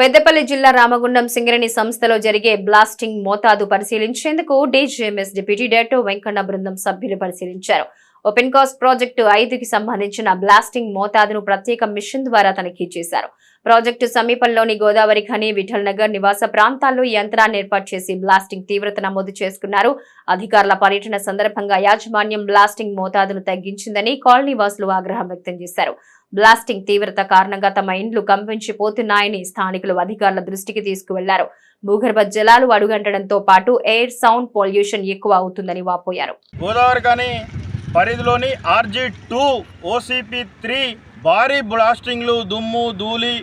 పెద్దపల్లి జిల్లా రామగుండం సింగరేణి సంస్థలో జరిగే బ్లాస్టింగ్ మోతాదు పరిశీలించేందుకు డీజీఎంఎస్ డిప్యూటీ డైరెక్టర్ వెంకన్న బృందం సభ్యులు పరిశీలించారు. ఓపెన్ కాస్ట్ ప్రాజెక్టు ఐదుకి సంబంధించిన బ్లాస్టింగ్ మోతాదును ప్రత్యేక మిషన్ ద్వారా తనిఖీ చేశారు. ప్రాజెక్టు సమీపంలోని గోదావరి ఖని విఠల్ నగర్ నివాస ప్రాంతాల్లో యంత్రాన్ని ఏర్పాటు చేసి బ్లాస్టింగ్ తీవ్రత నమోదు చేసుకున్నారు. అధికారుల పర్యటన సందర్భంగా యాజమాన్యం బ్లాస్టింగ్ మోతాదును తగ్గించిందని కాలనీవాసులు ఆగ్రహం వ్యక్తం చేశారు. బ్లాస్టింగ్ తీవ్రత కారణంగా తమ ఇండ్లు కంపించిపోతున్నాయని స్థానికులు అధికారుల దృష్టికి తీసుకువెళ్ళారు. భూగర్భ జలాలు అడుగంటడంతో పాటు ఎయిర్ సౌండ్ పొల్యూషన్ ఎక్కువ అవుతుందని వాపోయారు. గోదావరి పరిధిలోని ఆర్జీ టూ ఓసీపీ త్రీ భారీ బ్లాస్టింగ్లు దుమ్ము ధూళి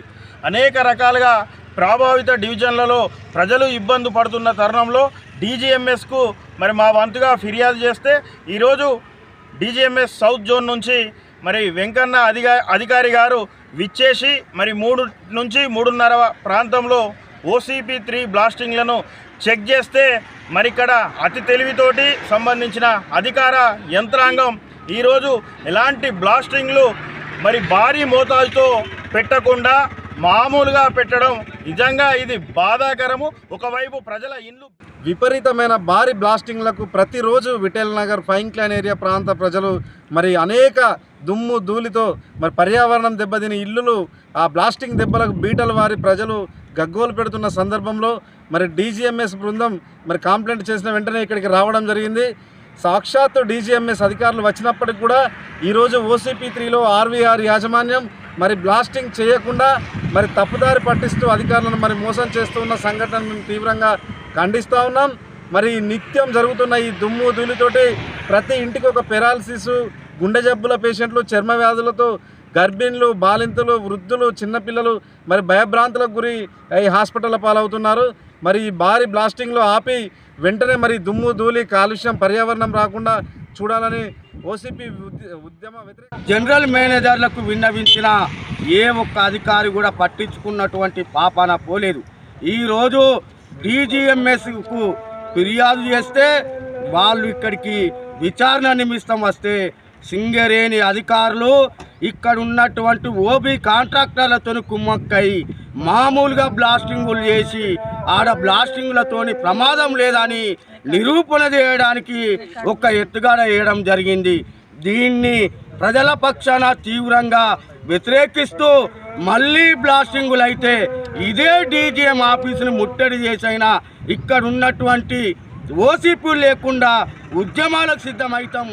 అనేక రకాలుగా ప్రభావిత డివిజన్లలో ప్రజలు ఇబ్బంది పడుతున్న తరుణంలో డీజీఎంఎస్కు మరి మా వంతుగా ఫిర్యాదు చేస్తే ఈరోజు డీజీఎంఎస్ సౌత్ జోన్ నుంచి మరి వెంకన్న అధిగా అధికారి గారు విచ్చేసి మరి మూడు నుంచి మూడున్నర ప్రాంతంలో ఓసీపీ త్రీ బ్లాస్టింగ్లను చెక్ చేస్తే మరి ఇక్కడ అతి తెలివితోటి సంబంధించిన అధికార యంత్రాంగం ఈరోజు ఎలాంటి బ్లాస్టింగ్లు మరి భారీ మోతాదుతో పెట్టకుండా మామూలుగా పెట్టడం నిజంగా ఇది బాధాకరము. ఒకవైపు ప్రజల ఇల్లు విపరీతమైన భారీ బ్లాస్టింగ్లకు ప్రతిరోజు విఠల్ నగర్ ఫైన్ క్లాన్ ఏరియా ప్రాంత ప్రజలు మరి అనేక దుమ్ము ధూళితో మరి పర్యావరణం దెబ్బతిని ఇల్లులు ఆ బ్లాస్టింగ్ దెబ్బలకు బీటలు వారి ప్రజలు గగ్గోలు పెడుతున్న సందర్భంలో మరి డీజీఎంఎస్ బృందం మరి కాంప్లైంట్ చేసిన వెంటనే ఇక్కడికి రావడం జరిగింది. సాక్షాత్తు డీజీఎంఎస్ అధికారులు వచ్చినప్పటికి కూడా ఈరోజు ఓసీపీ త్రీలో ఆర్వీఆర్ యాజమాన్యం మరి బ్లాస్టింగ్ చేయకుండా మరి తప్పుదారి పట్టిస్తూ అధికారులను మరి మోసం చేస్తూ ఉన్న సంఘటనను తీవ్రంగా ఖండిస్తూ ఉన్నాం. మరి నిత్యం జరుగుతున్న ఈ దుమ్ము ధూళితోటి ప్రతి ఇంటికి ఒక పెరాలసిస్ గుండె జబ్బుల పేషెంట్లు చర్మ వ్యాధులతో గర్భిణులు బాలింతలు వృద్ధులు చిన్నపిల్లలు మరి భయభ్రాంతులకు గురి ఈ హాస్పిటల్ పాలవుతున్నారు. మరి ఈ భారీ బ్లాస్టింగ్లో ఆపి వెంటనే మరి దుమ్ము ధూళి కాలుష్యం పర్యావరణం రాకుండా చూడాలని ఓసీపీ ఉద్యమ వ్యతిరేక జనరల్ మేనేజర్లకు విన్నవించిన ఏ ఒక్క అధికారి కూడా పట్టించుకున్నటువంటి పాపాన పోలేదు. ఈరోజు డీజీఎంఎస్కు ఫిర్యాదు చేస్తే వాళ్ళు ఇక్కడికి విచారణ నిమిత్తం వస్తే సింగరేణి అధికారులు ఇక్కడ ఉన్నటువంటి ఓబీ కాంట్రాక్టర్లతో కుమ్మక్కై మామూలుగా బ్లాస్టింగులు చేసి ఆడ బ్లాస్టింగ్లతోని ప్రమాదం లేదని నిరూపణ చేయడానికి ఒక ఎత్తుగడ వేయడం జరిగింది. దీన్ని ప్రజల పక్షాన తీవ్రంగా వ్యతిరేకిస్తూ మళ్ళీ బ్లాస్టింగులు అయితే ఇదే డీజీఎం ఆఫీసుని ముట్టడి చేసైనా ఇక్కడ ఉన్నటువంటి ఓసీపీ లేకుండా ఉద్యమాలకు సిద్ధమవుతాం